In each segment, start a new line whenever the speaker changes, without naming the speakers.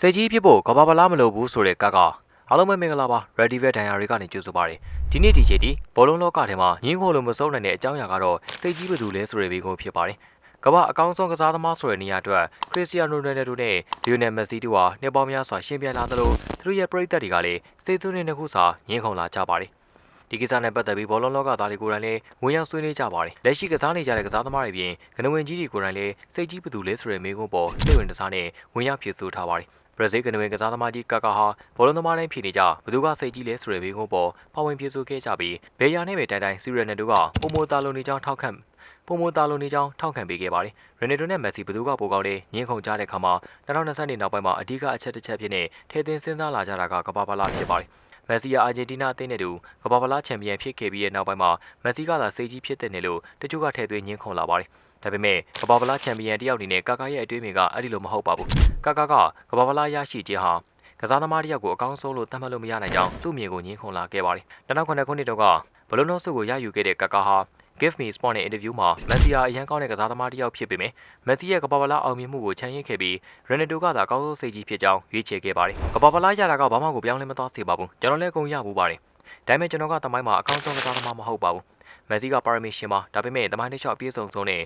စိတ်ကြီးဖြစ်ဖို့ကဘာပလားမလိုဘူးဆိုတဲ့ကကအားလုံးပဲမင်္ဂလာပါ Ready Vet Diary ကနေကြိုဆိုပါရစေဒီနေ့ဒီချိန်ဒီဘောလုံးလောကထဲမှာညင်းခိုလို့မဆုံးနိုင်တဲ့အကြောင်းအရာကတော့စိတ်ကြီးဘယ်သူလဲဆိုတဲ့ဘေးကိုဖြစ်ပါတယ်ကမ္ဘာအကောင်းဆုံးကစားသမားဆိုတဲ့နေရာအတွက်ခရစ္စတီယာနိုရိုနယ်ဒိုနဲ့လီယိုနယ်မက်ဆီတို့ဟာနှစ်ပေါင်းများစွာရှင်ပြိုင်လာသလိုသူတို့ရဲ့ပရိသတ်တွေကလည်းစိတ်သွင်းတဲ့ခုစာညင်းခုန်လာကြပါတယ်ဒီကိစ္စနဲ့ပတ်သက်ပြီးဘောလုံးလောကသားတွေကိုယ်တိုင်လည်းဝင်ရောက်ဆွေးနွေးကြပါတယ်လက်ရှိကစားနေကြတဲ့ကစားသမားတွေပြင်ကနဝင်ကြီးတွေကိုယ်တိုင်လည်းစိတ်ကြီးဘယ်သူလဲဆိုတဲ့မေးခွန်းပေါ်စိတ်ဝင်စားနဲ့ဝင်ရောက်ဖြေဆိုထားပါတယ် ဘရာဇီးကနဝင်ကစားသမားကြီးကာကာဟာဘောလုံးသမားတိုင်းဖြေနေကြဘယ်သူကစိတ်ကြီးလဲဆိုတဲ့ဘေးကုန်းပေါ်ပါဝင်ပြေဆိုခဲ့ကြပြီးဘယ်ရာနဲ့ပဲတိုင်တိုင်စီရယ်နယ်တို့ကပုံမိုတာလိုနေကြောင်းထောက်ခံပုံမိုတာလိုနေကြောင်းထောက်ခံပေးခဲ့ပါတယ်ရယ်နယ်ဒိုနဲ့မက်ဆီဘယ်သူကပိုကောင်းလဲညင်းခုန်ကြတဲ့အခါမှာ2020နှစ်နောက်ပိုင်းမှာအဓိကအချက်တစ်ချက်ဖြစ်နေထဲသွင်းစဉ်းစားလာကြတာကကပ္ပပလာဖြစ်ပါတယ် မက်ဆီယာအာဂျင်တီးနားအသင်းနဲ့တူကမ္ဘာပလာချန်ပီယံဖြစ်ခဲ့ပြီးတဲ့နောက်ပိုင်းမှာမက်ဆီကသာစိတ်ကြီးဖြစ်တဲ့နေလို့တချို့ကထည့်သွင်းညှင်းခုန်လာပါတယ်။ဒါပေမဲ့ကမ္ဘာပလာချန်ပီယံတယောက်အနေနဲ့ကာကာရဲ့အတွေးမြင်ကအဲ့ဒီလိုမဟုတ်ပါဘူး။ကာကာကကမ္ဘာပလာရရှိခြင်းဟာကစားသမားတယောက်ကိုအကောင်းဆုံးလို့သတ်မှတ်လို့မရနိုင်ကြောင်းသူ့မြင်ကိုညှင်းခုန်လာခဲ့ပါတယ်။2009ခုနှစ်တုန်းကဘလုံးနော့ဆုကိုရယူခဲ့တဲ့ကာကာဟာ Give Me Sport နဲ့အင်တာဗျူးမှာမက်ဆီယာအရန်ကောင်းတဲ့ကစားသမားတစ်ယောက်ဖြစ်ပေမယ့်မက်ဆီရဲ့ကပ္ပပလာအောင်မြင်မှုကိုချန်ရစ်ခဲ့ပြီးရန်နတိုကသာအကောင်းဆုံးစိတ်ကြီးဖြစ်ကြောင်းရွေးချယ်ခဲ့ပါတယ်။ကပ္ပပလာရတာကဘာမှကိုပြောင်းလဲမသွားစေပါဘူး။ကျွန်တော်လည်းအကုန်ရဘူးပါတယ်။ဒါပေမဲ့ကျွန်တော်ကတမိုင်းမှာအကောင်းဆုံးကစားသမားမဟုတ်ပါဘူး။မက်ဆီကပါရမီရှင်ပါ။ဒါပေမဲ့တမိုင်းတစ်လျှောက်အပြည့်စုံဆုံးနဲ့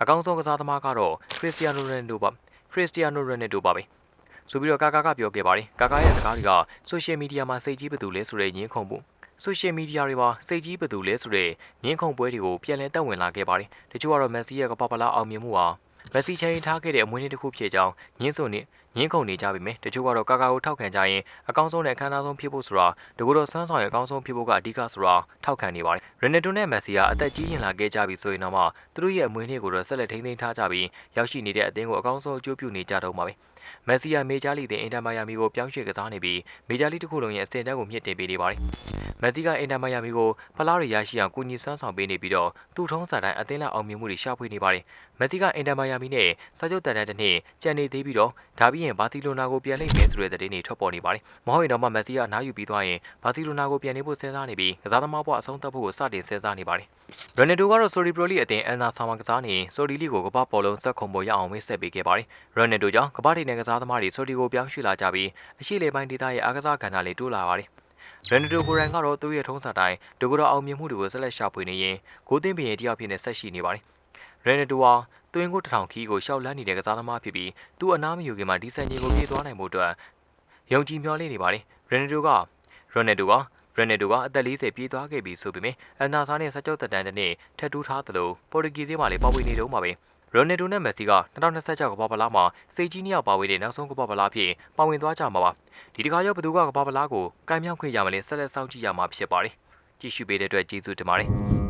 အကောင်းဆုံးကစားသမားကတော့ခရစ္စတီယာနိုရိုနယ်ဒိုပါ။ခရစ္စတီယာနိုရိုနယ်ဒိုပါပဲ။ဆိုပြီးတော့ကာကာကပြောခဲ့ပါတယ်။ကာကာရဲ့စကားတွေကဆိုရှယ်မီဒီယာမှာစိတ်ကြီးဘယ်သူလဲဆိုတဲ့ညင်းခုန်မှု ဆိုရှယ်မီဒီယာတွေမှာစိတ်ကြီးဘယ်သူလဲဆိုတဲ့ညင်းခုန်ပွဲတွေကိုပြန်လည်တက်ဝင်လာခဲ့ပါတယ်။တချို့ကတော့မက်ဆီရဲ့ကပ္ပပလာအောင်မြင်မှုဟာမက်ဆီချန်ရင်ထားခဲ့တဲ့အမွေးနေ့တစ်ခုဖြစ်ကြောင်းညင်းစွန်နေညင်းခုန်နေကြပြီမယ်။တချို့ကတော့ကာကာကိုထောက်ခံကြရင်အကောင်းဆုံးနဲ့အခမ်းအနားဆုံးဖြစ်ဖို့ဆိုတာတကူတော့ဆန်းဆောင်ရဲ့အကောင်းဆုံးဖြစ်ဖို့ကအဓိကဆိုတာထောက်ခံနေပါတယ်။ရနယ်တိုနဲ့မက်ဆီကအသက်ကြီးရင်လာခဲ့ကြပြီဆိုရင်တော့မှသူတို့ရဲ့အမွေးနေ့ကိုတော့ဆက်လက်ထိန်းသိမ်းထားကြပြီးရောက်ရှိနေတဲ့အသင်းကိုအကောင်းဆုံးအကျိုးပြုနေကြတော့မှာပဲ။မက်ဆီယာမေဂျာလီတဲ့အင်တာမိုင်ယာမီကိုပြောင်းရွှေ့ကစားနေပြီးမေဂျာလီတစ်ခုလုံးရဲ့အဆင့်အတန်းကိုမြင့်တင်ပေးနေပါတယ်။မက်ဆီကအင်တာမိုင်ယာမီကိုဖလားတွေရရှိအောင်ကူညီဆွမ်းဆောင်ပေးနေပြီးတော့သူ့ထုံးစံတိုင်းအသင်းလက်အောင်မြင်မှုတွေရှာဖွေနေပါတယ်။မက်ဆီကအင်တာမိုင်ယာမီနဲ့စာချုပ်တန်တန်းတစ်နှစ်ကြံနေသေးပြီးတော့ဒါပြီးရင်ဘာစီလိုနာကိုပြန်လိမ့်မယ်ဆိုတဲ့သတင်းတွေထွက်ပေါ်နေပါတယ်။မဟုတ်ရင်တော့မှမက်ဆီကအနားယူပြီးသွားရင်ဘာစီလိုနာကိုပြန်နေဖို့စဉ်းစားနေပြီးကစားသမားဘဝအဆုံးသတ်ဖို့ကိုစတင်စဉ်းစားနေပါတယ်။ရန်နက်ဒိုကတော့ဆိုရီပရိုလီအသင်းအန်နာဆာမန်ကစားနေဆိုရီလီကိုကမ္ဘာပေါ်လုံးစက်ခုံပေါ်ရအောင်မိတ်ဆက်ပေးခဲ့ပါတယ်။ရန်နက်ဒိုကြောင့်ကမ္ဘာထိပ်နဲ့ကစားသမားတွေဆိုရီကိုပြောင်းရွှေ့လာကြပြီးအရှိလေပိုင်းဒေသရဲ့အားကစားကဏ္ဍလေးတိုးလာပါတယ်။ရန်နက်ဒိုကိုရန်ကတော့သူ့ရဲ့ထုံးစံတိုင်းဒိုကတော့အောင်မြင်မှုတွေကိုဆက်လက်ရှာဖွေနေရင်ဂိုးသင်းပင်ရဲ့တယောက်ဖြစ်နေဆက်ရှိနေပါတယ်။ ရန်နက်ဒိုဟာသွင်းကိုတထောင်ခီးကိုရှောက်လန်းနေတဲ့ကစားသမားဖြစ်ပြီးသူ့အနားမယူခင်မှာဒီဆန်ကြီးကိုပြေးသွားနိုင်မှုအတွက်ယုံကြည်မျှော်လင့်နေပါတယ်။ရန်နက်ဒိုကရန်နက်ဒိုကရန်နယ်ဒိုကအသက်40ပြေးသွားခဲ့ပြီဆိုပေမယ့်အန်နာဆာနဲ့စကြောက်တက်တန်းတစ်နှစ်ထပ်တူးထားသလိုပေါ်တူဂီသေးမှလည်းပါဝင်နေတော့မှာပဲရိုနယ်ဒိုနဲ့မက်ဆီက2026ကမ္ဘာပလားမှာစိတ်ကြီးနှစ်ယောက်ပါဝင်တဲ့နောက်ဆုံးကမ္ဘာပလားဖြစ်ပါဝင်သွားကြမှာပါဒီတခါရောက်ဘသူကကမ္ဘာပလားကိုကမ်းမြောက်ခွင့်ရမလဲဆက်လက်စောင့်ကြည့်ရမှာဖြစ်ပါတယ်ကြည့်ရှုပေးတဲ့အတွက်ကျေးဇူးတင်ပါတယ်